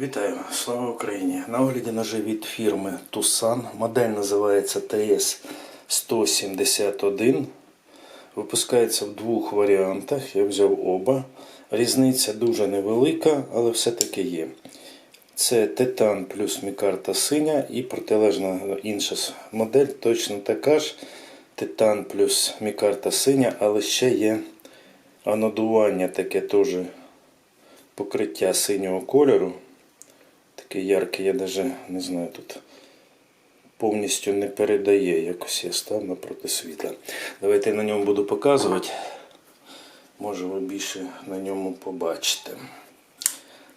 Вітаю, слава Україні! На огляді ножи від фірми Tucson. Модель називається TS-171. Випускається в двох варіантах. Я взяв оба. Різниця дуже невелика, але все-таки є. Це Титан плюс мікарта синя і протилежна інша модель точно така ж. Титан плюс мікарта синя, але ще є анодування таке теж покриття синього кольору. Такий яркий, я навіть не знаю, тут повністю не передає. Якось я став напроти світла. Давайте я на ньому буду показувати. Може ви більше на ньому побачите.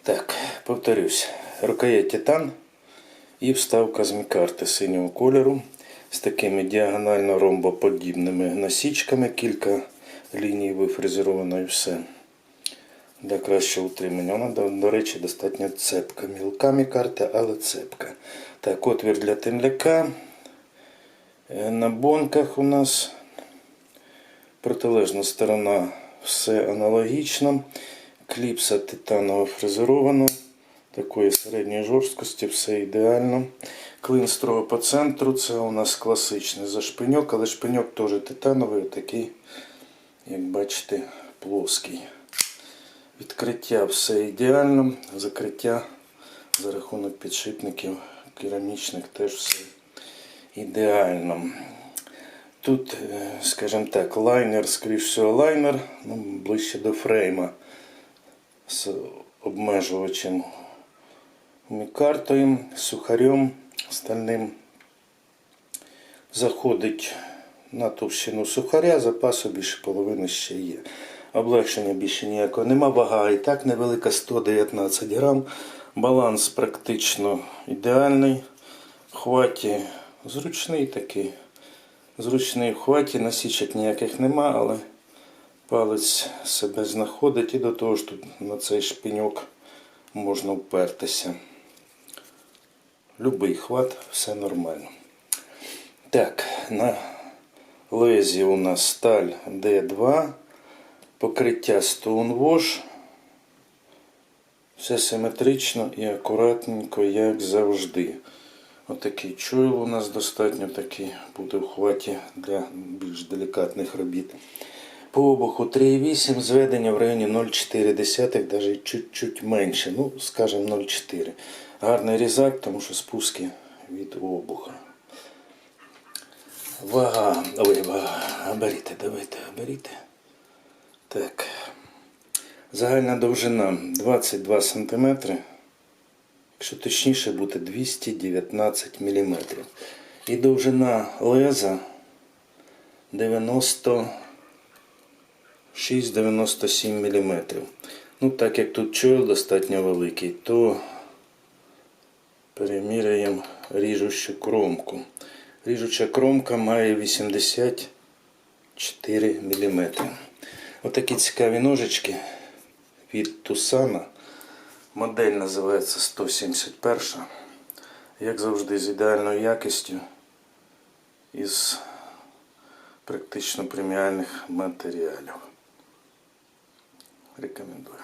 Так, повторюсь. Рукоять титан і вставка з мікарти синього кольору з такими діагонально ромбоподібними насічками, кілька ліній вифрезеровано і все для кращого утримання. Вона, до, до речі, достатньо цепка. Мілка мікарта, але цепка. Так, отвір для темляка. Е, На бонках у нас протилежна сторона все аналогічно. Кліпса титаново фрезерована. Такої середньої жорсткості, все ідеально. Клин строго по центру. Це у нас класичний зашпиньок, але шпиньок теж титановий, такий, як бачите, плоский. Відкриття все ідеально, закриття за рахунок підшипників керамічних теж все ідеально. Тут, е, скажімо так, лайнер, скоріш всього, лайнер, ну, ближче до фрейма з обмежувачем мікартою, сухарем стальним. Заходить на товщину сухаря, запасу більше половини ще є. Облегшення більше ніякого нема. Вага і так невелика 119 грам. Баланс практично ідеальний. Хваті зручний такий. Зручний в хваті, насічок ніяких нема, але палець себе знаходить і до того ж тут на цей шпиньок можна впертися. Любий хват, все нормально. Так, на лезі у нас сталь D2, покриття Stone Wash. Все симетрично і акуратненько, як завжди. Отакий чойл у нас достатньо такий буде в хваті для більш делікатних робіт. По обуху 3,8, зведення в районі 0,4, навіть чуть-чуть менше. Ну, скажімо, 0,4. Гарний різак, тому що спуски від обуха. Вага. Ой, вага. Габаріти, давайте, габаріти. Так. Загальна довжина 22 см. Якщо точніше буде 219 мм. І довжина леза 96-97 мм. Ну, так як тут чойл достатньо великий, то переміряємо ріжущу кромку. Ріжуча кромка має 84 мм. Отакі цікаві ножички від Тусана. Модель називається 171. Як завжди, з ідеальною якістю із практично преміальних матеріалів. Рекомендую.